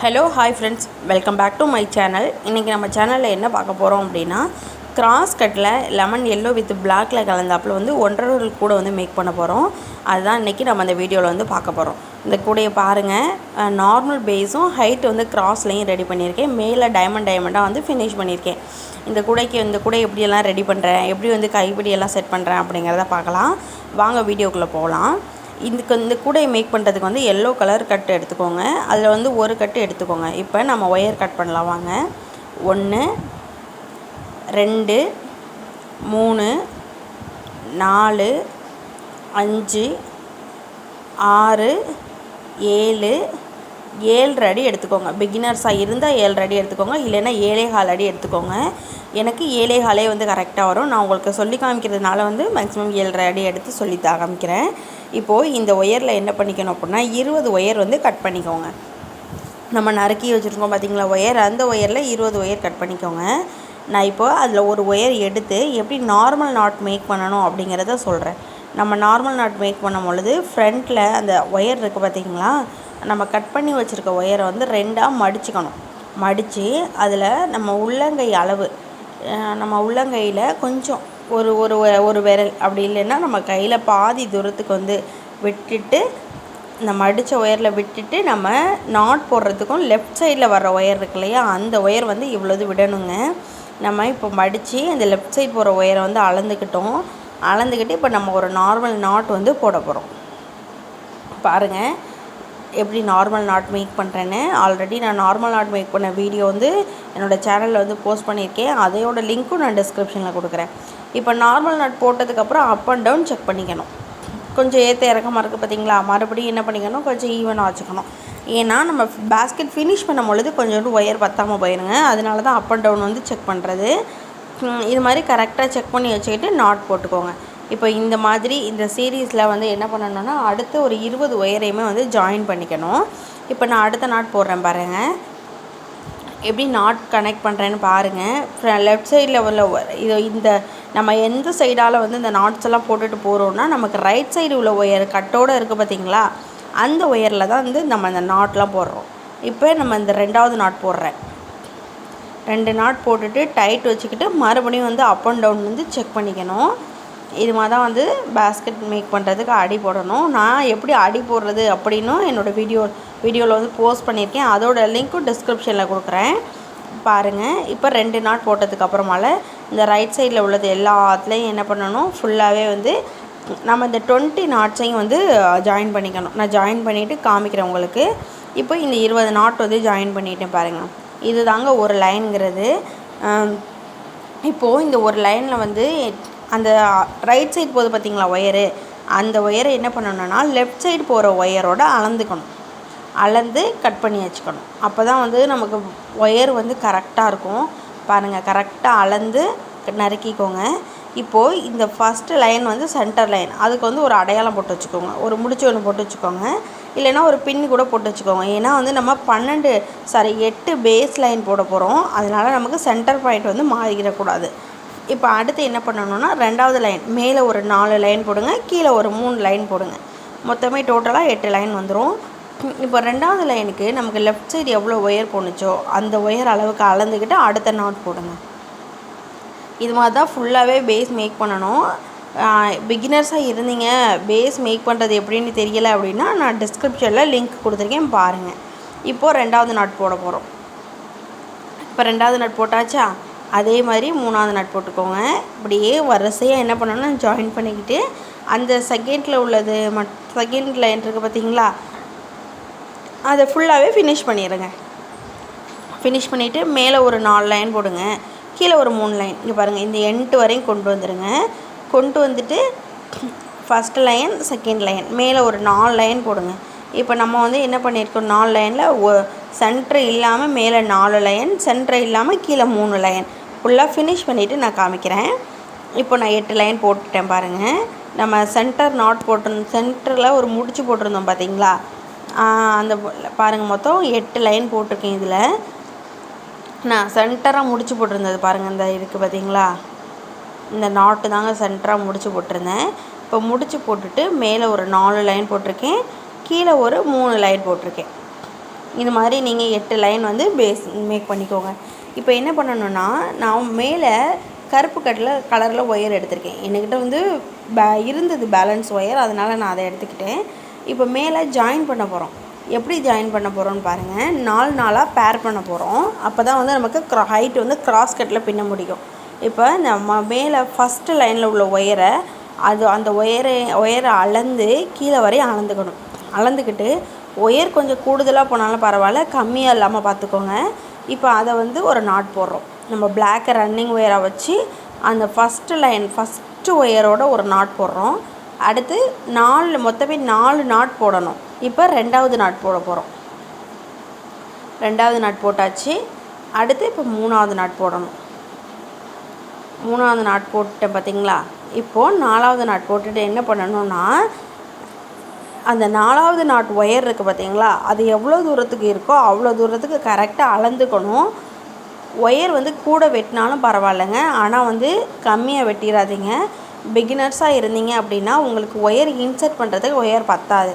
Hello hi friends welcome back to my channel இன்றைக்கி நம்ம சேனலில் என்ன பார்க்க போகிறோம் அப்படின்னா கிராஸ் கட்டில் லெமன் எல்லோ வித் பிளாக்கில் கலந்தாப்பில் வந்து ஒன்றரை கூட வந்து மேக் பண்ண போகிறோம் அதுதான் இன்றைக்கி நம்ம அந்த வீடியோவில் வந்து பார்க்க போகிறோம் இந்த கூடையை பாருங்கள் நார்மல் பேஸும் ஹைட் வந்து கிராஸ்லேயும் ரெடி பண்ணியிருக்கேன். மேலே டைமண்ட் டைமண்டாக வந்து ஃபினிஷ் பண்ணியிருக்கேன். இந்த கூடைக்கு இந்த கூடை எப்படியெல்லாம் ரெடி பண்ணுறேன் எப்படி வந்து கைப்பிடியெல்லாம் செட் பண்ணுறேன் அப்படிங்கிறத பார்க்கலாம். வாங்க வீடியோக்குள்ளே போகலாம். இதுக்கு இந்த கூடையை மேக் பண்ணுறதுக்கு வந்து எல்லோ கலர் கட் எடுத்துக்கோங்க. அதில் வந்து ஒரு கட்டு எடுத்துக்கோங்க. இப்போ நம்ம ஒயர் கட் பண்ணலாம் வாங்க. ஒன்று ரெண்டு மூணு நாலு அஞ்சு ஆறு ஏழு ஏழு அடி எடுத்துக்கோங்க. பிகினர்ஸாக இருந்தால் ஏழு அடி எடுத்துக்கோங்க. இல்லைன்னா ஏழே கால் அடி எடுத்துக்கோங்க. எனக்கு ஏழே காலே வந்து கரெக்டாக வரும். நான் உங்களுக்கு சொல்லி காமிக்கிறதுனால வந்து மேக்ஸிமம் ஏழரை அடி எடுத்து சொல்லி காமிக்கிறேன். இப்போது இந்த ஒயரில் என்ன பண்ணிக்கணும் அப்படின்னா இருபது ஒயர் வந்து கட் பண்ணிக்கோங்க. நம்ம நறுக்கி வச்சுருக்கோம் பார்த்தீங்களா ஒயர்? அந்த ஒயரில் இருபது ஒயர் கட் பண்ணிக்கோங்க. நான் இப்போது அதில் ஒரு ஒயர் எடுத்து எப்படி நார்மல் நாட் மேக் பண்ணணும் அப்படிங்கிறத சொல்கிறேன் நம்ம நார்மல் நாட் மேக் பண்ணும் பொழுது ஃப்ரண்ட்டில் அந்த ஒயர் இருக்குது பார்த்தீங்களா நம்ம கட் பண்ணி வச்சுருக்க ஒயரை வந்து ரெண்டாக மடிச்சுக்கணும். மடித்து அதில் நம்ம உள்ளங்கை அளவு நம்ம உள்ளங்கையில் கொஞ்சம் ஒரு ஒரு ஒரு விரல் அப்படி இல்லைன்னா நம்ம கையில் பாதி தூரத்துக்கு வந்து விட்டுட்டு நம்ம மடித்த ஒயரில் விட்டுட்டு நம்ம நாட் போடுறதுக்கும் லெஃப்ட் சைடில் வர்ற ஒயர் இருக்கு இல்லையா? அந்த ஒயர் வந்து இவ்வளோது விடணுங்க. நம்ம இப்போ மடித்து அந்த லெஃப்ட் சைட் போகிற ஒயரை வந்து அளந்துக்கிட்டோம். அளந்துக்கிட்டு இப்போ நம்ம ஒரு நார்மல் நாட் வந்து போட போகிறோம் பாருங்கள் எப்படி நார்மல் நாட் மேக் பண்ணுறேன்னு ஆல்ரெடி நான் நார்மல் நாட் மேக் பண்ண வீடியோ வந்து என்னோடய சேனலில் வந்து போஸ்ட் பண்ணியிருக்கேன். அதையோட லிங்க்கும் நான் டிஸ்கிரிப்ஷனில் கொடுக்குறேன். இப்போ நார்மல் நாட் போட்டதுக்கப்புறம் அப் அண்ட் டவுன் செக் பண்ணிக்கணும். கொஞ்சம் ஏற்ற இறக்கமாக இருக்குது பார்த்தீங்களா மறுபடியும் என்ன பண்ணிக்கணும்? கொஞ்சம் ஈவனாக வச்சுக்கணும். ஏன்னா நம்ம பேஸ்கெட் ஃபினிஷ் பண்ணும் பொழுது கொஞ்சோண்டு ஒயர் பத்தாமல் போயிருங்க. அதனால தான் அப் அண்ட் டவுன் வந்து செக் பண்ணுறது இது மாதிரி கரெக்டாக செக் பண்ணி வச்சுக்கிட்டு நாட் போட்டுக்கோங்க. இப்போ இந்த மாதிரி இந்த சீரீஸில் வந்து என்ன பண்ணணும்னா அடுத்து ஒரு இருபது ஒயரையுமே வந்து ஜாயின் பண்ணிக்கணும். இப்போ நான் அடுத்த நாட் போடுறேன் பாருங்கள் எப்படி நாட் கனெக்ட் பண்ணுறேன்னு பாருங்கள் லெஃப்ட் சைடில் உள்ள இது இந்த நம்ம எந்த சைடால் வந்து இந்த நாட்ஸ் எல்லாம் போட்டுட்டு போகிறோம்னா நமக்கு ரைட் சைடு உள்ள ஒயர் கட்டோடு இருக்குது பார்த்தீங்களா அந்த ஒயரில் தான் வந்து நம்ம அந்த நாட்லாம் போடுறோம். இப்போ நம்ம இந்த ரெண்டாவது நாட் போடுறேன். ரெண்டு நாட் போட்டுட்டு டைட் வச்சுக்கிட்டு மறுபடியும் வந்து அப் அண்ட் டவுன் வந்து செக் பண்ணிக்கணும். இது மாதிரி தான் வந்து பேஸ்கெட் மேக் பண்ணுறதுக்கு அடி போடணும். நான் எப்படி அடி போடுறது அப்படின்னும் என்னோடய வீடியோ வீடியோவில் வந்து போஸ்ட் பண்ணியிருக்கேன். அதோட லிங்க்கும் டிஸ்கிரிப்ஷனில் கொடுக்குறேன். பாருங்கள் இப்போ ரெண்டு நாட் போட்டதுக்கப்புறமால இந்த ரைட் சைடில் உள்ளது எல்லாத்துலேயும் என்ன பண்ணணும்? ஃபுல்லாகவே வந்து நம்ம இந்த டுவெண்ட்டி நாட்ஸையும் வந்து ஜாயின் பண்ணிக்கணும். நான் ஜாயின் பண்ணிவிட்டு காமிக்கிறேன் உங்களுக்கு. இப்போ இந்த இருபது நாட் வந்து ஜாயின் பண்ணிட்டேன் பாருங்கள் இது தாங்க ஒரு லைனுங்கிறது இப்போது இந்த ஒரு லைனில் வந்து அந்த ரைட் சைடு போகுது பார்த்தீங்களா ஒயரு அந்த ஒயரை என்ன பண்ணணும்னா லெஃப்ட் சைடு போகிற ஒயரோட அளந்துக்கணும். அளந்து கட் பண்ணி வச்சுக்கணும். அப்போ தான் வந்து நமக்கு ஒயர் வந்து கரெக்டாக இருக்கும். பாருங்கள் கரெக்டாக அளந்து நறுக்கிக்கோங்க. இப்போது இந்த ஃபஸ்ட்டு லைன் வந்து சென்டர் லைன் அதுக்கு வந்து ஒரு அடையாளம் போட்டு வச்சுக்கோங்க. ஒரு முடிச்சு ஒன்று போட்டு வச்சுக்கோங்க. இல்லைன்னா ஒரு பின் கூட போட்டு வச்சுக்கோங்க. ஏன்னா வந்து நம்ம பன்னெண்டு சாரி எட்டு பேஸ் லைன் போட போகிறோம் அதனால் நமக்கு சென்டர் பாயிண்ட் வந்து மாறிடக்கூடாது இப்போ அடுத்து என்ன பண்ணணும்னா ரெண்டாவது லைன் மேலே ஒரு நாலு லைன் போடுங்க கீழே ஒரு மூணு லைன் போடுங்க. மொத்தமே டோட்டலாக எட்டு லைன் வந்துடும் இப்போ ரெண்டாவது லைனுக்கு நமக்கு லெஃப்ட் சைடு எவ்வளோ ஒயர் போணுச்சோ அந்த ஒயர் அளவுக்கு அளந்துக்கிட்டு அடுத்த நாட் போடுங்க. இது மாதிரி தான் ஃபுல்லாகவே பேஸ் மேக் பண்ணணும். பிகினர்ஸாக இருந்தீங்க பேஸ் மேக் பண்ணுறது எப்படின்னு தெரியலை அப்படின்னா நான் டிஸ்கிரிப்ஷனில் லிங்க் கொடுத்துருக்கேன் பாருங்கள் இப்போது ரெண்டாவது நாட் போட போகிறோம் இப்போ ரெண்டாவது நாட் போட்டாச்சா? அதே மாதிரி மூணாவது நட் போட்டுக்கோங்க. இப்படியே வரிசையாக என்ன பண்ணணும்னா ஜாயின் பண்ணிக்கிட்டு அந்த செகண்டில் உள்ளது மட் செகண்ட் லைன் இருக்குது பார்த்தீங்களா அதை ஃபுல்லாகவே ஃபினிஷ் பண்ணிடுங்க ஃபினிஷ் பண்ணிவிட்டு மேலே ஒரு நாலு லைன் போடுங்க. கீழே ஒரு மூணு லைன் இங்கே பாருங்கள் இந்த எண்ட்டு வரையும் கொண்டு வந்துடுங்க கொண்டு வந்துட்டு ஃபஸ்ட் லைன் செகண்ட் லைன் மேலே ஒரு நாலு லைன் போடுங்க. இப்போ நம்ம வந்து என்ன பண்ணியிருக்கோம் நாலு லைனில் சென்ட்ரு இல்லாமல் மேலே நாலு லைன் சென்ட்ரு இல்லாமல் கீழே மூணு லைன். ஃபுல்லாக ஃபினிஷ் பண்ணிவிட்டு நான் காமிக்கிறேன். இப்போ நான் எட்டு லைன் போட்டுட்டேன் பாருங்கள் நம்ம சென்டர் நாட் போட்டிருந்தோம் சென்டரில் ஒரு முடிச்சு போட்டிருந்தோம் பார்த்தீங்களா அந்த பாருங்கள் மொத்தம் எட்டு லைன் போட்டிருக்கேன் இதில். நான் சென்டராக முடிச்சு போட்டிருந்தது பாருங்கள் இந்த இருக்குது பார்த்தீங்களா இந்த நாட்டு தாங்க சென்டராக முடிச்சு போட்டிருந்தேன். இப்போ முடிச்சு போட்டுட்டு மேலே ஒரு நாலு லைன் போட்டிருக்கேன். கீழே ஒரு மூணு லைன் போட்டிருக்கேன். இது மாதிரி நீங்கள் எட்டு லைன் வந்து பேஸ் மேக் பண்ணிக்கோங்க. இப்போ என்ன பண்ணணுன்னா நான் மேலே கருப்பு கட்டில் கலரில் ஒயர் எடுத்திருக்கேன். என்கிட்ட வந்து பே இருந்தது பேலன்ஸ் ஒயர் அதனால் நான் அதை எடுத்துக்கிட்டேன். இப்போ மேலே ஜாயின் பண்ண போகிறோம் எப்படி ஜாயின் பண்ண போகிறோம்னு பாருங்கள் நாலு நாளாக பேர் பண்ண போகிறோம் அப்போ தான் வந்து நமக்கு க்ரா ஹைட் வந்து கிராஸ் கட்டில் பின்ன முடியும். இப்போ நம்ம மேலே ஃபஸ்ட்டு லைனில் உள்ள ஒயரை அது அந்த ஒயரை ஒயரை அளந்து கீழே வரையும் அளந்துக்கணும். அளந்துக்கிட்டு ஒயர் கொஞ்சம் கூடுதலாக போனாலும் பரவாயில்ல கம்மியாக இல்லாமல் பார்த்துக்கோங்க. இப்போ அதை வந்து ஒரு நாட் போடுறோம். நம்ம பிளாக்கை ரன்னிங் ஒயராக வச்சு அந்த ஃபஸ்ட்டு லைன் ஃபஸ்ட்டு ஒயரோட ஒரு நாட் போடுறோம். அடுத்து நாலு மொத்தமே நாலு நாட் போடணும். இப்போ ரெண்டாவது நாட் போட போகிறோம் ரெண்டாவது நாட் போட்டாச்சு. அடுத்து இப்போ மூணாவது நாட் போடணும். மூணாவது நாட் போட்டுட்டேன் பார்த்தீங்களா இப்போது நாலாவது நாட் போட்டுட்டு என்ன பண்ணணும்னா அந்த நாலாவது நாட் ஒயர் இருக்குது பார்த்தீங்களா? அது எவ்வளோ தூரத்துக்கு இருக்கோ அவ்வளோ தூரத்துக்கு கரெக்டாக அளந்துக்கணும். ஒயர் வந்து கூட வெட்டினாலும் பரவாயில்லைங்க. ஆனால் வந்து கம்மியாக வெட்டிடாதீங்க பிகினர்ஸாக இருந்தீங்க அப்படின்னா உங்களுக்கு ஒயர் இன்சர்ட் பண்ணுறதுக்கு ஒயர் பத்தாது.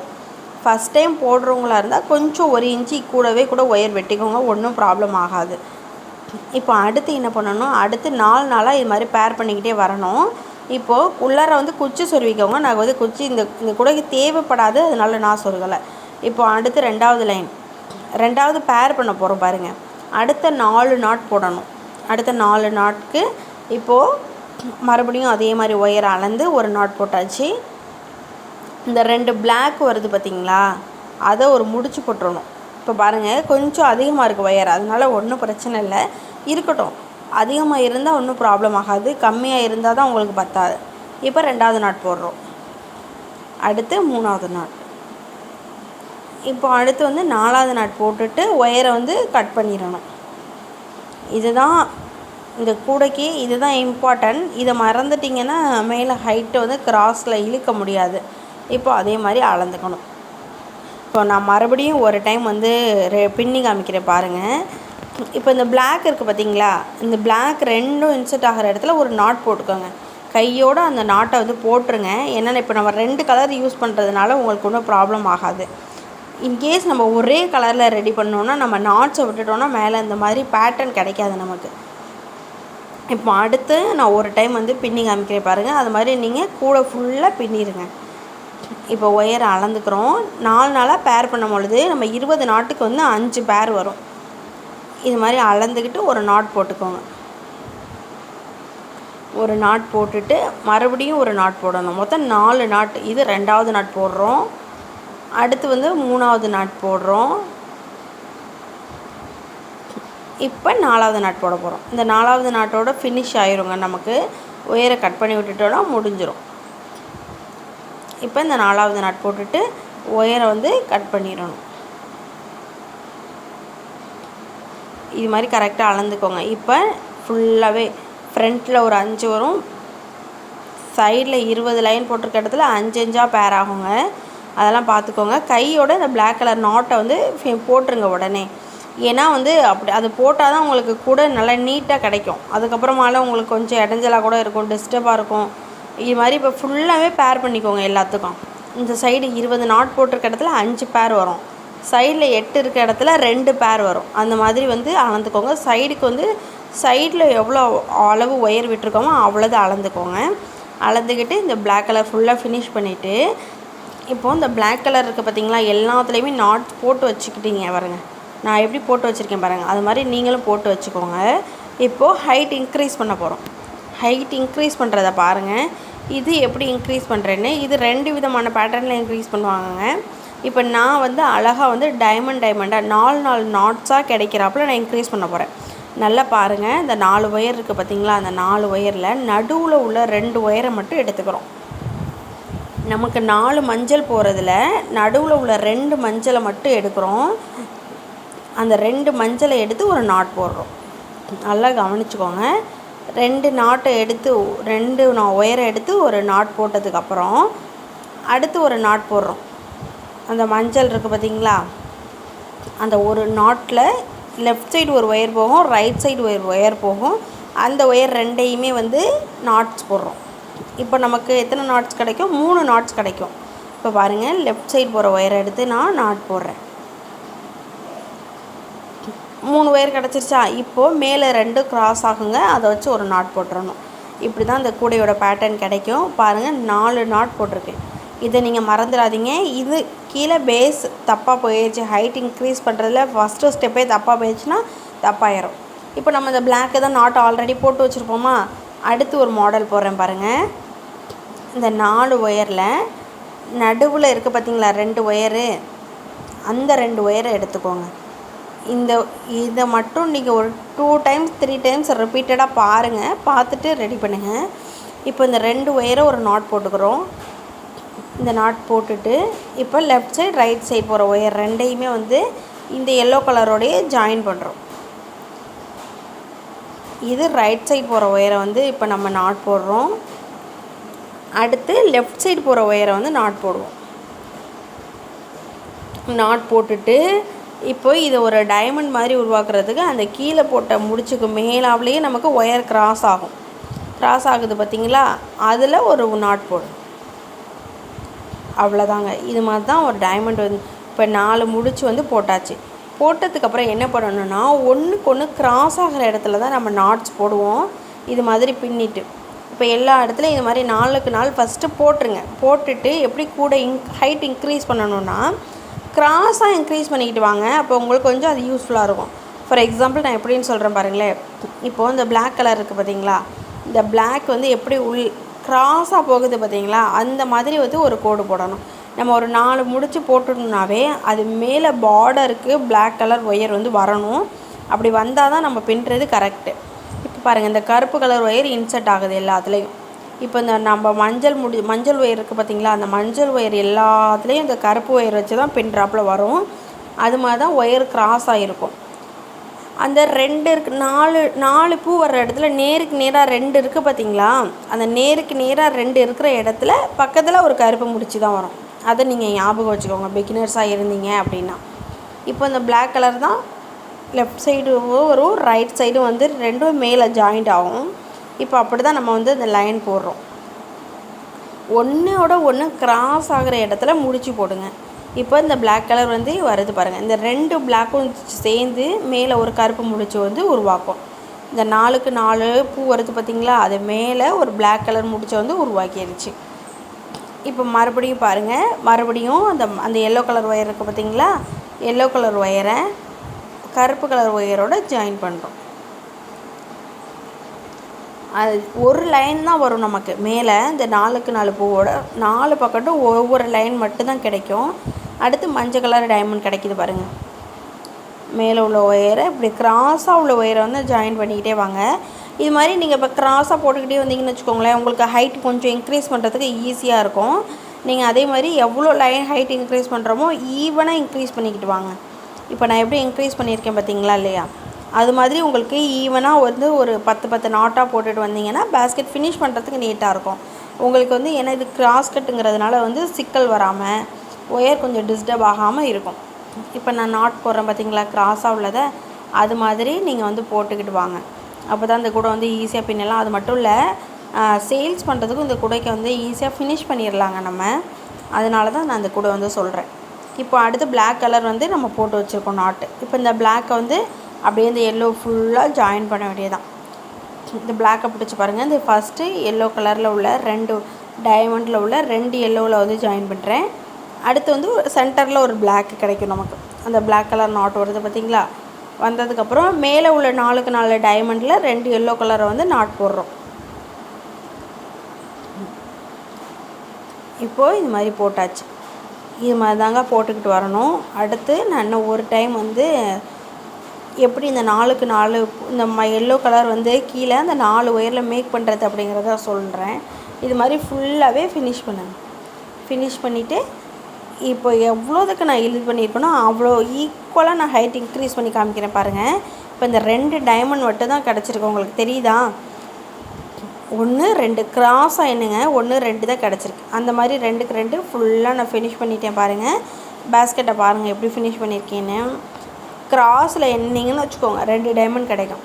ஃபஸ்ட் டைம் போடுறவங்களா இருந்தால் கொஞ்சம் ஒரு இன்ச்சு கூடவே கூட ஒயர் வெட்டிக்கோங்க. ஒன்றும் ப்ராப்ளம் ஆகாது. இப்போ அடுத்து என்ன பண்ணணும்? அடுத்து நாலு நாளாக இது மாதிரி பேர் பண்ணிக்கிட்டே வரணும். இப்போது உள்ளார வந்து குச்சி சொருவிக்கோங்க. நான் வந்து குச்சி இந்த இந்த குடைக்கு தேவைப்படாது அதனால நான் சொருகலை. இப்போ அடுத்து ரெண்டாவது லைன் ரெண்டாவது பேர் பண்ண போகிறோம் பாருங்கள் அடுத்த நாலு நாட் போடணும். அடுத்த நாலு நாட்க்கு இப்போது மறுபடியும் அதே மாதிரி ஒயர் அளந்து ஒரு நாட் போட்டாச்சு. இந்த ரெண்டு பிளாக் வருது பார்த்தீங்களா அதை ஒரு முடிச்சு போட்டுறணும் இப்போ பாருங்கள் கொஞ்சம் அதிகமாக இருக்குது ஒயர் அதனால் ஒன்றும் பிரச்சனை இல்லை. இருக்கட்டும். அதிகமாக இருந்தால் ஒன்றும் ப்ராப்ளம் ஆகாது. கம்மியாக இருந்தால் தான் உங்களுக்கு பத்தாது. இப்போ ரெண்டாவது நாட் போடுறோம். அடுத்து மூணாவது நாட் இப்போ அடுத்து வந்து நாலாவது நாட் போட்டுட்டு ஒயரை வந்து கட் பண்ணிடணும். இதுதான் இந்த கூடைக்கு இதுதான் இம்பார்ட்டன்ட் இதை மறந்துட்டிங்கன்னா மேலே ஹைட்டை வந்து கிராஸில் இழுக்க முடியாது. இப்போ அதே மாதிரி அளந்துக்கணும். இப்போ நான் மறுபடியும் ஒரு டைம் வந்து ரெ பின்னி காமிக்கிறேன் பாருங்கள் இப்போ இந்த பிளாக் இருக்குது பார்த்தீங்களா? இந்த பிளாக் ரெண்டும் இன்சர்ட் ஆகிற இடத்துல ஒரு நாட் போட்டுக்கோங்க. கையோடு அந்த நாட்டை வந்து போட்டுருங்க. ஏன்னா இப்போ நம்ம ரெண்டு கலர் யூஸ் பண்ணுறதுனால உங்களுக்கு ஒன்றும் ப்ராப்ளம் ஆகாது. இன்கேஸ் நம்ம ஒரே கலரில் ரெடி பண்ணோன்னா நம்ம நாட்ஸை விட்டுட்டோன்னா மேலே இந்த மாதிரி பேட்டர்ன் கிடைக்காது நமக்கு. இப்போ அடுத்து நான் ஒரு டைம் வந்து பின்னி காமிக்கிறேன் பாருங்கள் அது மாதிரி நீங்கள் கூட ஃபுல்லாக பின்னிடுங்க இப்போ ஒயரை அளந்துக்கிறோம். நாலு நாளாக பேர் பண்ணும் பொழுது நம்ம இருபது நாட்டுக்கு வந்து அஞ்சு பேர் வரும். இது மாதிரி அளந்துக்கிட்டு ஒரு நாட் போட்டுக்கோங்க. ஒரு நாட் போட்டுட்டு மறுபடியும் ஒரு நாட் போடணும். மொத்தம் நாலு நாட் இது ரெண்டாவது நாட் போடுறோம். அடுத்து வந்து மூணாவது நாட் போடுறோம். இப்போ நாலாவது நாட் போட போகிறோம் இந்த நாலாவது நாட்டோட ஃபினிஷ் ஆயிருங்க நமக்கு. ஒயரை கட் பண்ணி விட்டுட்டோன்னா முடிஞ்சிடும் இப்போ இந்த நாலாவது நாட் போட்டுட்டு ஒயரை வந்து கட் பண்ணிடணும். இது மாதிரி கரெக்டாக அளந்துக்கோங்க. இப்போ ஃபுல்லாகவே ஃப்ரண்ட்டில் ஒரு அஞ்சு வரும். சைடில் இருபது லைன் போட்டிருக்க இடத்துல அஞ்சு அஞ்சாக பேர் ஆகுங்க. அதெல்லாம் பார்த்துக்கோங்க கையோட இந்த பிளாக் கலர் நாட்டை வந்து போட்டுருங்க உடனே. ஏன்னா வந்து அப்படி அது போட்டால் தான் உங்களுக்கு கூட நல்லா நீட்டாக கிடைக்கும். அதுக்கப்புறமால உங்களுக்கு கொஞ்சம் இடைஞ்சலாக கூட இருக்கும் டிஸ்டர்பாக இருக்கும். இது மாதிரி இப்போ ஃபுல்லாகவே பேர் பண்ணிக்கோங்க எல்லாத்துக்கும். இந்த சைடு இருபது நாட் போட்டிருக்க இடத்துல அஞ்சு பேர் வரும். சைடில் எட்டு இருக்க இடத்துல ரெண்டு பேர் வரும். அந்த மாதிரி வந்து அளந்துக்கோங்க. சைடுக்கு வந்து சைடில் எவ்வளோ அளவு ஒயர் விட்டுருக்கோமோ அவ்வளோது அளந்துக்கோங்க. அளந்துக்கிட்டு இந்த பிளாக் கலர் ஃபுல்லாக ஃபினிஷ் பண்ணிவிட்டு இப்போது இந்த பிளாக் கலர் இருக்குது பார்த்தீங்களா எல்லாத்துலேயுமே நாட் போட்டு வச்சுக்கிட்டீங்க பாருங்க. நான் எப்படி போட்டு வச்சுருக்கேன் பாருங்கள் அது மாதிரி நீங்களும் போட்டு வச்சுக்கோங்க. இப்போது ஹைட் இன்க்ரீஸ் பண்ண போகிறோம் ஹைட் இன்க்ரீஸ் பண்ணுறத பாருங்கள் இது எப்படி இன்க்ரீஸ் பண்ணுறேன்னு இது ரெண்டு விதமான பேட்டர்னில் இன்க்ரீஸ் பண்ணுவாங்க இப்போ நான் வந்து அழகாக வந்து டைமண்ட் டைமண்டாக நாலு நாலு நாட்ஸாக கிடைக்கிறாப்புல நான் இன்க்ரீஸ் பண்ண போகிறேன் நல்லா பாருங்கள் இந்த நாலு ஒயர் இருக்குது பார்த்தீங்களா அந்த நாலு ஒயரில் நடுவில் உள்ள ரெண்டு ஒயரை மட்டும் எடுத்துக்கிறோம். நமக்கு நாலு மஞ்சள் போகிறதுல நடுவில் உள்ள ரெண்டு மஞ்சளை மட்டும் எடுக்கிறோம். அந்த ரெண்டு மஞ்சளை எடுத்து ஒரு நாட் போடுறோம். நல்லா கவனிச்சுக்கோங்க. ரெண்டு நாட்டை எடுத்து ரெண்டு நான் ஒயரை எடுத்து ஒரு நாட் போட்டதுக்கப்புறம் அடுத்து ஒரு நாட் போடுறோம். அந்த மஞ்சள் இருக்குது பார்த்தீங்களா? அந்த ஒரு நாட்டில் லெஃப்ட் சைடு ஒரு ஒயர் போகும் ரைட் சைடு ஒரு ஒயர் போகும். அந்த ஒயர் ரெண்டையுமே வந்து நாட்ஸ் போடுறோம். இப்போ நமக்கு எத்தனை நாட்ஸ் கிடைக்கும்? மூணு நாட்ஸ் கிடைக்கும். இப்போ பாருங்கள் லெஃப்ட் சைடு போகிற ஒயரை எடுத்து நான் நாட் போடுறேன். மூணு ஒயர் கிடச்சிருச்சா? இப்போது மேலே ரெண்டு கிராஸ் ஆகுங்க. அதை வச்சு ஒரு நாட் போட்டுறணும். இப்படி தான் இந்த கூடையோட பேட்டர்ன் கிடைக்கும். பாருங்கள் நாலு நாட் போட்டிருக்கு இதை நீங்கள் மறந்துடாதீங்க. இது கீழே பேஸ் தப்பாக போயிடுச்சு ஹைட் இன்க்ரீஸ் பண்ணுறதுல ஃபஸ்ட்டு ஸ்டெப்பே தப்பாக போயிடுச்சுன்னா தப்பாயிரும். இப்போ நம்ம இந்த பிளாக்கு தான் நாட் ஆல்ரெடி போட்டு வச்சுருப்போமா? அடுத்து ஒரு மாடல் போடுறேன் பாருங்கள் இந்த நாலு ஒயரில் நடுவில் இருக்குது பார்த்தீங்களா? ரெண்டு ஒயரு அந்த ரெண்டு ஒயரை எடுத்துக்கோங்க. இந்த இதை மட்டும் நீங்கள் ஒரு டூ டைம்ஸ் த்ரீ டைம்ஸ் ரிப்பீட்டடாக பாருங்கள் பார்த்துட்டு ரெடி பண்ணுங்கள் இப்போ இந்த ரெண்டு ஒயரை ஒரு நாட் போட்டுக்கிறோம். இந்த நாட் போட்டுட்டு இப்போ லெஃப்ட் சைடு ரைட் சைடு போகிற ஒயர் ரெண்டையுமே வந்து இந்த எல்லோ கலரோடையே ஜாயின் பண்ணுறோம் இது ரைட் சைடு போகிற ஒயரை வந்து இப்போ நம்ம நாட் போடுறோம். அடுத்து லெஃப்ட் சைடு போகிற ஒயரை வந்து நாட் போடுவோம். நாட் போட்டுட்டு இப்போ இதை ஒரு டைமண்ட் மாதிரி உருவாக்குறதுக்கு அந்த கீழே போட்ட முடிச்சுக்கு மேலாவிலேயே நமக்கு ஒயர் கிராஸ் ஆகும். கிராஸ் ஆகுது பார்த்திங்களா அதில் ஒரு நாட் போடும் அவ்வளோதாங்க இது மாதிரி தான் ஒரு டைமண்ட் வந்து இப்போ நாலு முடிச்சு வந்து போட்டாச்சு. போட்டதுக்கப்புறம் என்ன பண்ணணும்னா ஒன்றுக்கு ஒன்று கிராஸ் ஆகிற இடத்துல தான் நம்ம நாட்ஸ் போடுவோம். இது மாதிரி பின்னிட்டு. இப்போ எல்லா இடத்துலையும் இது மாதிரி நாலுக்கு நாள் ஃபஸ்ட்டு போட்டுருங்க. போட்டுட்டு எப்படி கூட இன் ஹைட் இன்க்ரீஸ் பண்ணணும்னா கிராஸாக இன்க்ரீஸ் பண்ணிக்கிட்டு வாங்க. அப்போ உங்களுக்கு கொஞ்சம் அது யூஸ்ஃபுல்லாக இருக்கும். ஃபார் எக்ஸாம்பிள் நான் எப்படின்னு சொல்கிறேன் பாருங்களேன். இப்போது இந்த பிளாக் கலர் இருக்குது பார்த்தீங்களா இந்த பிளாக் வந்து எப்படி உள் கிராஸாக போகுது பார்த்தீங்களா? அந்த மாதிரி வந்து ஒரு கோடு போடணும். நம்ம ஒரு நாலு முடிச்சு போட்டுட்டோம்னாவே அது மேலே பார்டருக்கு பிளாக் கலர் ஒயர் வந்து வரணும். அப்படி வந்தால் தான் நம்ம பின்னுறது கரெக்டு இப்போ பாருங்கள் இந்த கருப்பு கலர் ஒயர் இன்சர்ட் ஆகுது எல்லாத்துலேயும். இப்போ இந்த நம்ம மஞ்சள் முடி மஞ்சள் ஒயர் இருக்குது பார்த்தீங்களா? அந்த மஞ்சள் ஒயர் எல்லாத்துலேயும் இந்த கருப்பு ஒயர் வச்சு தான் பின்ட்ராப்பில் வரும். அது மாதிரி தான் ஒயர் கிராஸ் ஆகிருக்கும் அந்த ரெண்டு இருக்கு நாலு நாலு பூ வர்ற இடத்துல நேருக்கு நேராக ரெண்டு இருக்குது பார்த்தீங்களா அந்த நேருக்கு நேராக ரெண்டு இருக்கிற இடத்துல பக்கத்தில் ஒரு கருப்பு முடிச்சு தான் வரும். அதை நீங்கள் ஞாபகம் வச்சுக்கோங்க பிகினர்ஸாக இருந்தீங்க அப்படின்னா. இப்போ இந்த பிளாக் கலர் தான் லெஃப்ட் சைடு வரும் ரைட் சைடும் வந்து ரெண்டும் மேலே ஜாயிண்ட் ஆகும். இப்போ அப்படி தான் நம்ம வந்து இந்த லைன் போடுறோம். ஒன்றோட ஒன்று கிராஸ் ஆகிற இடத்துல முடிச்சு போடுங்க. இப்போ இந்த பிளாக் கலர் வந்து வருது பாருங்கள் இந்த ரெண்டு பிளாக்கும் சேர்ந்து மேலே ஒரு கருப்பு முடிச்சு வந்து உருவாக்கும். இந்த நாலுக்கு நாலு பூ வருது பார்த்திங்களா அது மேலே ஒரு பிளாக் கலர் முடிச்சை வந்து உருவாக்கிடுச்சு இப்போ மறுபடியும் பாருங்கள் மறுபடியும் அந்த அந்த எல்லோ கலர் ஒயர் இருக்குது பார்த்தீங்களா எல்லோ கலர் ஒயரை கருப்பு கலர் ஒயரோட ஜாயின் பண்ணுறோம் அது ஒரு லைன் தான் வரும் நமக்கு. மேலே இந்த நாலுக்கு நாலு பூவோட நாலு பக்கட்டும் ஒவ்வொரு லைன் மட்டும்தான் கிடைக்கும். அடுத்து மஞ்சள் கலர் டைமண்ட் கிடைக்கிது பாருங்கள் மேலே உள்ள ஒயரை இப்படி கிராஸாக உள்ள ஒயரை வந்து ஜாயின் பண்ணிக்கிட்டே வாங்க. இது மாதிரி நீங்கள் இப்போ கிராஸாக போட்டுக்கிட்டே வந்தீங்கன்னு வச்சுக்கோங்களேன் உங்களுக்கு ஹைட் கொஞ்சம் இன்க்ரீஸ் பண்ணுறதுக்கு ஈஸியாக இருக்கும். நீங்கள் அதே மாதிரி எவ்வளோ லைன் ஹைட் இன்க்ரீஸ் பண்ணுறோமோ ஈவனாக இன்க்ரீஸ் பண்ணிக்கிட்டு வாங்க. இப்போ நான் எப்படி இன்க்ரீஸ் பண்ணியிருக்கேன் பார்த்தீங்களா இல்லையா? அது மாதிரி உங்களுக்கு ஈவனாக வந்து ஒரு பத்து பத்து நாட்டாக போட்டுட்டு வந்தீங்கன்னா பேஸ்கெட் ஃபினிஷ் பண்ணுறதுக்கு நீட்டாக இருக்கும். உங்களுக்கு வந்து ஏன்னா இது கிராஸ் கட்டுங்கிறதுனால வந்து சிக்கல் வராமல் ஒயர் கொஞ்சம் டிஸ்டர்ப் ஆகாமல் இருக்கும். இப்போ நான் நாட் போடுறேன் பார்த்தீங்களா கிராஸாக உள்ளதை அது மாதிரி நீங்கள் வந்து போட்டுக்கிட்டு வாங்க. அப்போ தான் இந்த கூடை வந்து ஈஸியாக பின்னலாம். அது மட்டும் இல்லை சேல்ஸ் பண்ணுறதுக்கும் இந்த கூடைக்கு வந்து ஈஸியாக ஃபினிஷ் பண்ணிடலாங்க நம்ம. அதனால தான் நான் இந்த கூடை வந்து சொல்கிறேன் இப்போ அடுத்து பிளாக் கலர் வந்து நம்ம போட்டு வச்சுருக்கோம் நாட்டு இப்போ இந்த பிளாக்கை வந்து அப்படியே இந்த எல்லோ ஃபுல்லாக ஜாயின் பண்ண வேண்டியதான் இந்த பிளாக்கை பிடிச்சி பாருங்கள் இந்த ஃபஸ்ட்டு எல்லோ கலரில் உள்ள ரெண்டு டைமண்டில் உள்ள ரெண்டு எல்லோவில் வந்து ஜாயின் பண்ணுறேன் அடுத்து வந்து சென்டரில் ஒரு பிளாக் கிடைக்கும் நமக்கு. அந்த பிளாக் கலர் நாட் வருது பார்த்தீங்களா வந்ததுக்கப்புறம் மேலே உள்ள நாலுக்கு நாலு டைமண்டில் ரெண்டு எல்லோ கலரை வந்து நாட் போடுறோம். இப்போது இது மாதிரி போட்டாச்சு. இது மாதிரி தாங்க போட்டுக்கிட்டு வரணும். அடுத்து நான் இன்னும் ஒரு டைம் வந்து எப்படி இந்த நாலுக்கு நாலு இந்த ம எல்லோ கலர் வந்து கீழே அந்த நாலு ஒயரில் மேக் பண்ணுறது அப்படிங்கிறத சொல்கிறேன் இது மாதிரி ஃபுல்லாகவே ஃபினிஷ் பண்ணுங்கள் ஃபினிஷ் பண்ணிவிட்டு இப்போ எவ்வளோதுக்கு நான் இது பண்ணியிருக்கேனோ அவ்வளோ ஈக்குவலாக நான் ஹைட் இன்க்ரீஸ் பண்ணி காமிக்கிறேன் பாருங்கள் இப்போ இந்த ரெண்டு டைமண்ட் மட்டும் தான் கிடச்சிருக்கு. உங்களுக்கு தெரியுதா? ஒன்று ரெண்டு. கிராஸாக என்னங்க? ஒன்று ரெண்டு தான் கிடச்சிருக்கு. அந்த மாதிரி ரெண்டுக்கு ரெண்டு ஃபுல்லாக நான் ஃபினிஷ் பண்ணிட்டேன் பாருங்கள் பேஸ்கெட்டை பாருங்கள் எப்படி ஃபினிஷ் பண்ணியிருக்கேன்னு. கிராஸில் என்னீங்கன்னு வச்சுக்கோங்க. ரெண்டு டைமண்ட் கிடைக்கும்.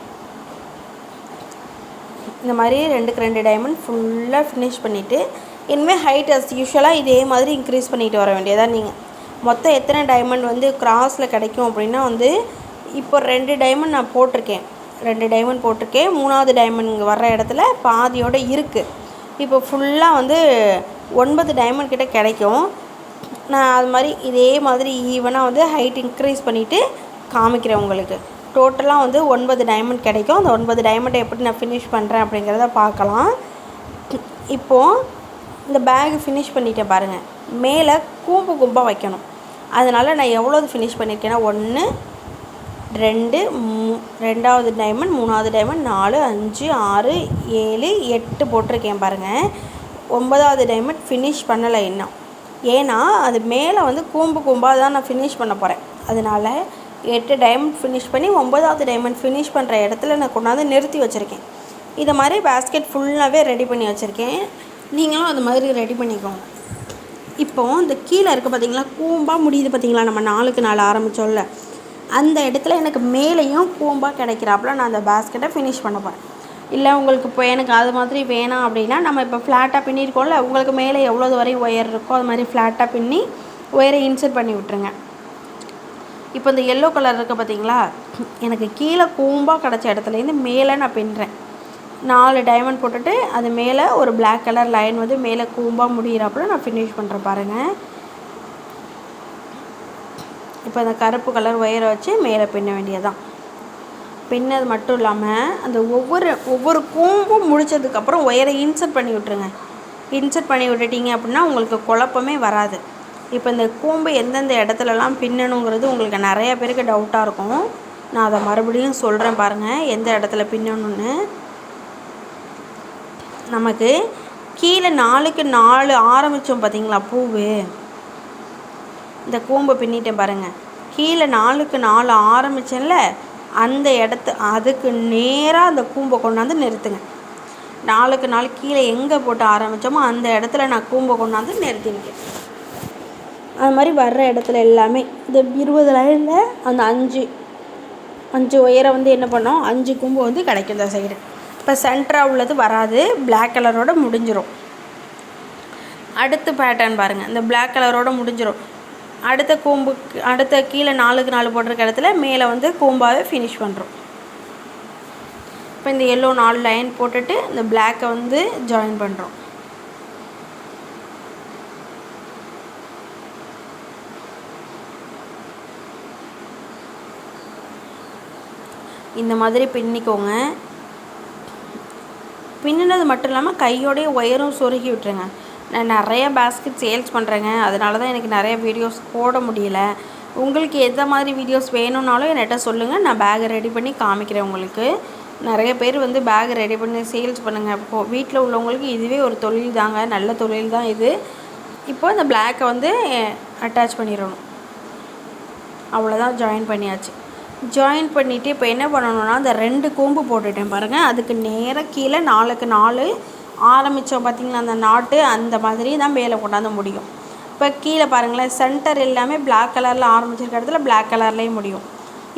இந்த மாதிரி ரெண்டுக்கு ரெண்டு டைமண்ட் ஃபுல்லாக ஃபினிஷ் பண்ணிவிட்டு இனிமேல் ஹைட் அஸ் யூஸ்வலாக இதே மாதிரி இன்க்ரீஸ் பண்ணிட்டு வர வேண்டியதாக நீங்கள் மொத்தம் எத்தனை டைமண்ட் வந்து கிராஸில் கிடைக்கும் அப்படின்னா வந்து இப்போ ரெண்டு டைமண்ட் நான் போட்டிருக்கேன். ரெண்டு டைமண்ட் போட்டிருக்கேன். மூணாவது டைமண்ட் இங்கே வர்ற இடத்துல பாதியோடு இருக்குது இப்போ ஃபுல்லாக வந்து ஒன்பது டைமண்ட் கிட்டே கிடைக்கும். நான் அது மாதிரி இதே மாதிரி ஈவனாக வந்து ஹைட் இன்க்ரீஸ் பண்ணிவிட்டு காமிக்கிறேன் உங்களுக்கு. டோட்டலாக வந்து ஒன்பது டைமண்ட் கிடைக்கும். அந்த ஒன்பது டைமண்டை எப்படி நான் ஃபினிஷ் பண்ணுறேன் அப்படிங்கிறத பார்க்கலாம். இப்போது இந்த பேகு ஃபினிஷ் பண்ணிட்டேன் பாருங்கள் மேலே கூம்பு கும்பாக வைக்கணும். அதனால் நான் எவ்வளோது ஃபினிஷ் பண்ணியிருக்கேன்னா ஒன்று ரெண்டு மூ ரெண்டாவது டைமண்ட் மூணாவது டைமண்ட் நாலு அஞ்சு ஆறு ஏழு எட்டு போட்டிருக்கேன் பாருங்கள் ஒன்பதாவது டைமண்ட் ஃபினிஷ் பண்ணலை இன்னும். ஏன்னா அது மேலே வந்து கூம்பு கூம்பாக தான் நான் ஃபினிஷ் பண்ண போகிறேன் அதனால் எட்டு டைமண்ட் ஃபினிஷ் பண்ணி ஒன்பதாவது டைமண்ட் ஃபினிஷ் பண்ணுற இடத்துல நான் கொண்டாந்து நிறுத்தி வச்சுருக்கேன். இதை மாதிரி பேஸ்கெட் ஃபுல்லாகவே ரெடி பண்ணி வச்சுருக்கேன். நீங்களும் அது மாதிரி ரெடி பண்ணிக்கோங்க. இப்போது இந்த கீழே இருக்க பார்த்தீங்களா கூம்பாக முடியுது பார்த்தீங்களா நம்ம நாளுக்கு நாள் ஆரம்பித்தோம்ல அந்த இடத்துல எனக்கு மேலேயும் கூம்பாக கிடைக்கிறாப்புல நான் அந்த பேஸ்கெட்டை ஃபினிஷ் பண்ண போகிறேன் இல்லை உங்களுக்கு இப்போ எனக்கு அது மாதிரி வேணாம் அப்படின்னா நம்ம இப்போ ஃப்ளாட்டாக பின்னிருக்கோம்ல உங்களுக்கு மேலே எவ்வளோ வரையும் ஒயர் இருக்கோ அது மாதிரி ஃப்ளாட்டாக பின்னி ஒயரை இன்சர்ட் பண்ணி விட்டுருங்க. இப்போ இந்த எல்லோ கலர் இருக்குது பார்த்தீங்களா எனக்கு கீழே கூம்பாக கிடச்ச இடத்துலேருந்து மேலே நான் பின்னுறேன். நாலு டைமண்ட் போட்டுட்டு அது மேலே ஒரு பிளாக் கலர் லைன் வந்து மேலே கூம்பாக முடியிறாப்புல நான் ஃபினிஷ் பண்ணுறேன் பாருங்கள் இப்போ அந்த கருப்பு கலர் ஒயரை வச்சு மேலே பின்ன வேண்டியதான் பின்னது மட்டும் இல்லாமல் அந்த ஒவ்வொரு ஒவ்வொரு கூம்பும் முடிச்சதுக்கப்புறம் ஒயரை இன்சர்ட் பண்ணி விட்ருங்க இன்சர்ட் பண்ணி விட்டுட்டீங்க அப்படின்னா உங்களுக்கு குழப்பமே வராது. இப்போ இந்த கூம்பு எந்தெந்த இடத்துலலாம் பின்னணுங்கிறது உங்களுக்கு நிறைய பேருக்கு டவுட்டாக இருக்கும். நான் அதை மறுபடியும் சொல்கிறேன் பாருங்கள் எந்த இடத்துல பின்னணுன்னு நமக்கு கீழே நாலுக்கு நாலு ஆரம்பித்தோம் பார்த்தீங்களா? பூவு. இந்த கூம்பை பின்னிட்டேன் பாருங்கள் கீழே நாலுக்கு நாலு ஆரம்பித்தேன்ல அந்த இடத்து அதுக்கு நேராக அந்த கூம்பை கொண்டாந்து நிறுத்துங்க. நாளுக்கு நாள் கீழே எங்கே போட்டு ஆரம்பித்தோமோ அந்த இடத்துல நான் கூம்பை கொண்டாந்து நிறுத்திருக்கேன் அது மாதிரி வர்ற இடத்துல எல்லாமே இந்த இருபது லைனில் அந்த அஞ்சு அஞ்சு ஒயரை வந்து என்ன பண்ணோம்? அஞ்சு கூம்பு வந்து கிடைக்கும் இந்த சைடு இப்போ சென்டராக உள்ளது வராது. பிளாக் கலரோட முடிஞ்சிடும் அடுத்து பேட்டர்ன் பாருங்கள் இந்த பிளாக் கலரோட முடிஞ்சிடும் அடுத்த கூம்புக்கு அடுத்த கீழே நாலுக்கு நாலு போட்டிருக்க இடத்துல மேலே வந்து கூம்பாகவே ஃபினிஷ் பண்ணுறோம் இப்போ இந்த எல்லோ நாலு லைன் போட்டுட்டு இந்த பிளாக்கை வந்து ஜாயின் பண்ணுறோம் இந்த மாதிரி பின்னிக்கோங்க. பின்னினது மட்டும் இல்லாமல் கையோடைய ஒயரும் சொருகி விட்டுருங்க. நான் நிறைய பேஸ்கெட் சேல்ஸ் பண்ணுறேங்க அதனால தான் எனக்கு நிறைய வீடியோஸ் போட முடியல. உங்களுக்கு எந்த மாதிரி வீடியோஸ் வேணும்னாலும் என்கிட்ட சொல்லுங்கள் நான் பேக்கை ரெடி பண்ணி காமிக்கிறேன் உங்களுக்கு. நிறைய பேர் வந்து பேக் ரெடி பண்ணி சேல்ஸ் பண்ணுங்கள் இப்போ வீட்டில் உள்ளவங்களுக்கு இதுவே ஒரு தொழில் தாங்க. நல்ல தொழில் தான் இது. இப்போ இந்த பிளாக்கை வந்து அட்டாச் பண்ணிடணும். அவ்வளோதான் ஜாயின் பண்ணியாச்சு. ஜாயின் பண்ணிவிட்டு இப்போ என்ன பண்ணணும்னா அந்த ரெண்டு கூம்பு போட்டுட்டேன் பாருங்கள் அதுக்கு நேராக கீழே நாலுக்கு நாலு. ஆரம்பித்தோம் பார்த்தீங்களா அந்த நாட்டு அந்த மாதிரி தான் மேலே கொண்டாந்து முடியும். இப்போ கீழே பாருங்களேன் சென்டர் எல்லாமே பிளாக் கலரில் ஆரம்பிச்சிருக்க இடத்துல பிளாக் கலர்லேயும் முடியும்.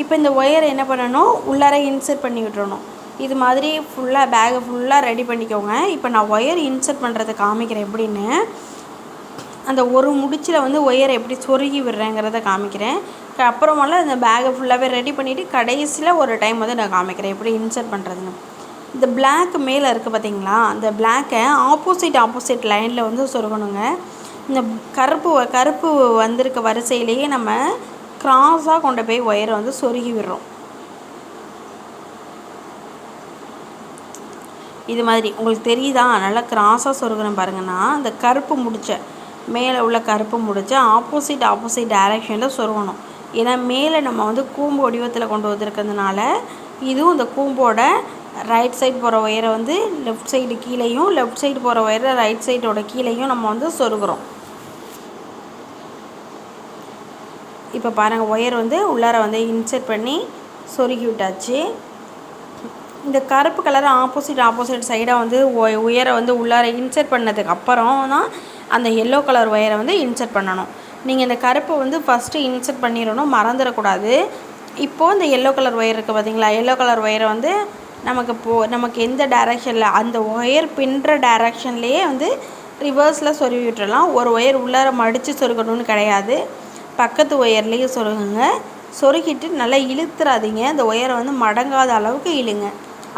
இப்போ இந்த ஒயரை என்ன பண்ணணும்? உள்ளார இன்சர்ட் பண்ணி விட்டுறணும். இது மாதிரி ஃபுல்லாக பேகை ஃபுல்லாக ரெடி பண்ணிக்கோங்க. இப்போ நான் ஒயர் இன்சர்ட் பண்ணுறதை காமிக்கிறேன் எப்படின்னு. அந்த ஒரு முடிச்சில் வந்து ஒயரை எப்படி சொருகி விடுறேங்கிறத காமிக்கிறேன். அப்புறமெல்லாம் இந்த பேகை ஃபுல்லாகவே ரெடி பண்ணிவிட்டு கடைசியில் ஒரு டைம் வந்து நான் காமிக்கிறேன். எப்படி இன்சர்ட் பண்ணுறதுன்னு இந்த பிளாக் மேலே இருக்குது பார்த்தீங்களா அந்த பிளாக்கை ஆப்போசிட் ஆப்போசிட் லைனில் வந்து சொருகணுங்க. இந்த கருப்பு கருப்பு வந்திருக்க வரிசையிலேயே நம்ம க்ராஸாக கொண்டு போய் ஒயரை வந்து சொருகி விடுறோம். இது மாதிரி உங்களுக்கு தெரியுதா? நல்லா கிராஸாக சொருகிறேன் பாருங்கன்னா அந்த கருப்பு முடிச்ச மேலே உள்ள கருப்பு முடிச்ச ஆப்போசிட் ஆப்போசிட் டைரெக்ஷனில் சொருகணும். ஏன்னா மேலே நம்ம வந்து கூம்பு வடிவத்தில் கொண்டு வந்திருக்கிறதுனால இதுவும் இந்த கூம்போட ரைட் சைடு போகிற ஒயரை வந்து லெஃப்ட் சைடு கீழேயும் லெஃப்ட் சைடு போகிற ஒயரை ரைட் சைடோட கீழேயும் நம்ம வந்து சொருகிறோம். இப்போ பாருங்கள் ஒயர் வந்து உள்ளார வந்து இன்சர்ட் பண்ணி சொருகி விட்டாச்சு. இந்த கருப்பு கலர் ஆப்போசிட் ஆப்போசிட் சைடாக வந்து ஒ- உயரை வந்து உள்ளார இன்சர்ட் பண்ணதுக்கு அப்புறம் தான் அந்த எல்லோ கலர் ஒயரை வந்து இன்சர்ட் பண்ணணும். நீங்கள் இந்த கருப்பை வந்து ஃபஸ்ட்டு இன்சர்ட் பண்ணிடணும் மறந்துடக்கூடாது. இப்போது இந்த எல்லோ கலர் ஒயர் இருக்குது பார்த்தீங்களா எல்லோ கலர் ஒயரை வந்து நமக்கு போ நமக்கு எந்த டைரக்ஷனில் அந்த ஒயர் பின்னுற டைரக்ஷன்லேயே வந்து ரிவர்ஸில் சொருவி விட்டுடலாம் ஒரு ஒயர் உள்ளார மடித்து சொருகணும்னு கிடையாது. பக்கத்து ஒயர்லேயும் சொருகுங்க. சொருகிட்டு நல்லா இழுத்துறாதீங்க. அந்த ஒயரை வந்து மடங்காத அளவுக்கு இழுங்க.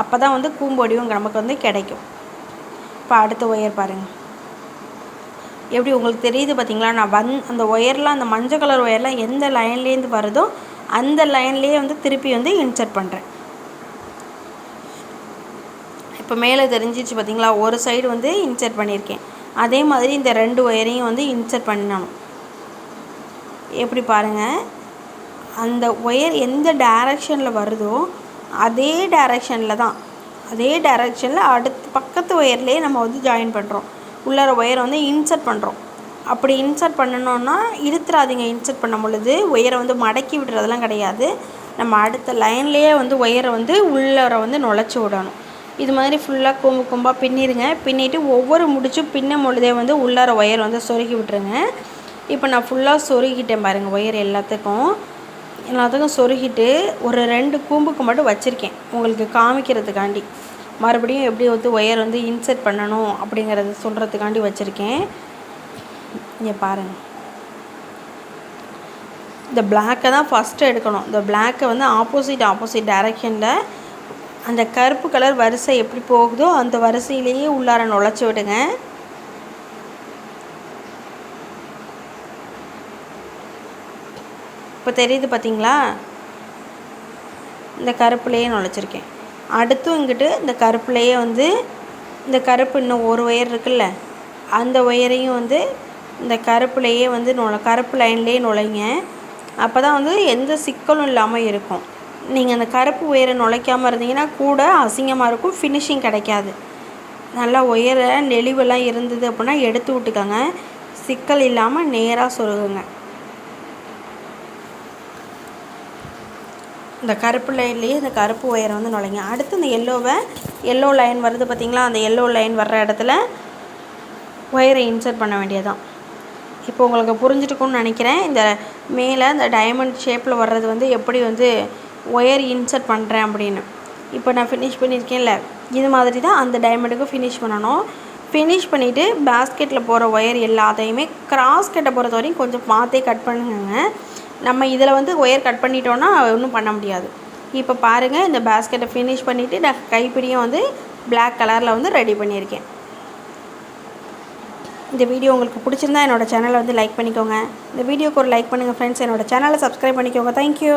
அப்போ தான் வந்து கூம்பு வடிவம் நமக்கு வந்து கிடைக்கும். இப்போ அடுத்த ஒயர் பாருங்கள் எப்படி உங்களுக்கு தெரியுது பார்த்தீங்களா? நான் வந் அந்த ஒயர்லாம் அந்த மஞ்சள் கலர் ஒயர்லாம் எந்த லைன்லேருந்து வருதோ அந்த லைன்லேயே வந்து திருப்பி வந்து இன்சர்ட் பண்ணுறேன் இப்போ மேலே தெரிஞ்சிச்சு பார்த்தீங்களா? ஒரு சைடு வந்து இன்சர்ட் பண்ணியிருக்கேன். அதே மாதிரி இந்த ரெண்டு ஒயரையும் வந்து இன்சர்ட் பண்ணணும். எப்படி பாருங்கள் அந்த ஒயர் எந்த டைரக்ஷனில் வருதோ அதே டைரக்ஷனில் தான். அதே டைரக்ஷனில் அடுத்து பக்கத்து ஒயர்லேயே நம்ம வந்து ஜாயின் பண்ணுறோம். உள்ளார ஒயரை வந்து இன்சர்ட் பண்ணுறோம் அப்படி இன்சர்ட் பண்ணணுன்னா இழுத்துறாதீங்க. இன்சர்ட் பண்ணும் பொழுது ஒயரை வந்து மடக்கி விடுறதெல்லாம் கிடையாது. நம்ம அடுத்த லைன்லேயே வந்து ஒயரை வந்து உள்ளார வந்து நுழைச்சி விடணும். இது மாதிரி ஃபுல்லாக கொம்பு கொம்பாக பின்னிடுங்க பின்னிட்டு ஒவ்வொரு முடிச்சும் பின்னும் பொழுதே வந்து உள்ளார ஒயர் வந்து சொருகி விட்டுருங்க. இப்போ நான் ஃபுல்லாக சொருகிட்டேன் பாருங்கள் ஒயர் எல்லாத்துக்கும். எல்லாத்துக்கும் சொருகிட்டு ஒரு ரெண்டு கூம்புக்கு மட்டும் வச்சுருக்கேன். உங்களுக்கு காமிக்கிறதுக்காண்டி. மறுபடியும் எப்படி வந்து ஒயர் வந்து இன்சர்ட் பண்ணணும் அப்படிங்கிறத சொல்கிறதுக்காண்டி வச்சுருக்கேன். இங்கே பாருங்கள் இந்த பிளாக்கை தான் ஃபஸ்ட்டு எடுக்கணும். இந்த பிளாக்கை வந்து ஆப்போசிட் ஆப்போசிட் டைரக்ஷனில் அந்த கருப்பு கலர் வரிசை எப்படி போகுதோ அந்த வரிசையிலேயே உள்ளார நுழைச்சி விடுங்க. இப்போ தெரியுது பார்த்தீங்களா இந்த கருப்புலேயே நுழைச்சிருக்கேன். அடுத்தும் இங்கிட்டு இந்த கருப்புலையே வந்து இந்த கருப்பு இன்னும் ஒரு ஒயர் இருக்குல்ல அந்த ஒயரையும் வந்து இந்த கருப்புலையே வந்து நுழ கருப்பு லைன்லேயே நுழைங்க. அப்போ தான் வந்து எந்த சிக்கலும் இல்லாமல் இருக்கும். நீங்கள் அந்த கருப்பு ஒயரை நுழைக்காமல் இருந்தீங்கன்னா கூட அசிங்கமாக இருக்கும் ஃபினிஷிங் கிடைக்காது. நல்லா ஒயரை நெளிவெல்லாம் இருந்தது அப்படின்னா எடுத்து விட்டுக்கோங்க. சிக்கல் இல்லாமல் நேராக சொருகுங்க. இந்த கருப்பு லைன்லேயே இந்த கருப்பு ஒயரை வந்து நுழைங்க. அடுத்து இந்த எல்லோவை எல்லோ லைன் வருது பார்த்திங்களா அந்த எல்லோ லைன் வர்ற இடத்துல ஒயரை இன்சர்ட் பண்ண வேண்டியதான் இப்போ உங்களுக்கு புரிஞ்சுட்டுக்கும்னு நினைக்கிறேன். இந்த மேலே இந்த டைமண்ட் ஷேப்பில் வர்றது வந்து எப்படி வந்து ஒயர் இன்சர்ட் பண்ணுறேன் அப்படின்னு. இப்போ நான் ஃபினிஷ் பண்ணியிருக்கேன்ல. இது மாதிரி தான் அந்த டைமண்டுக்கும் ஃபினிஷ் பண்ணணும். ஃபினிஷ் பண்ணிவிட்டு பேஸ்கெட்டில் போகிற ஒயர் எல்லாத்தையுமே கிராஸ் கட்டை பொறுத்த வரையும் கொஞ்சம் பார்த்தே கட் பண்ணுங்க. நம்ம இதில் வந்து ஒயர் கட் பண்ணிட்டோன்னா ஒன்றும் பண்ண முடியாது. இப்போ பாருங்கள் இந்த பேஸ்கெட்டை ஃபினிஷ் பண்ணிவிட்டு நான் கைப்பிடியும் வந்து பிளாக் கலரில் வந்து ரெடி பண்ணியிருக்கேன். இந்த வீடியோ உங்களுக்கு பிடிச்சிருந்தா என்னோடய சேனலை வந்து லைக் பண்ணிக்கோங்க. இந்த வீடியோக்கு ஒரு லைக் பண்ணுங்கள் ஃப்ரெண்ட்ஸ் என்னோடய சேனலை சப்ஸ்கிரைப் பண்ணிக்கோங்க. தேங்க்யூ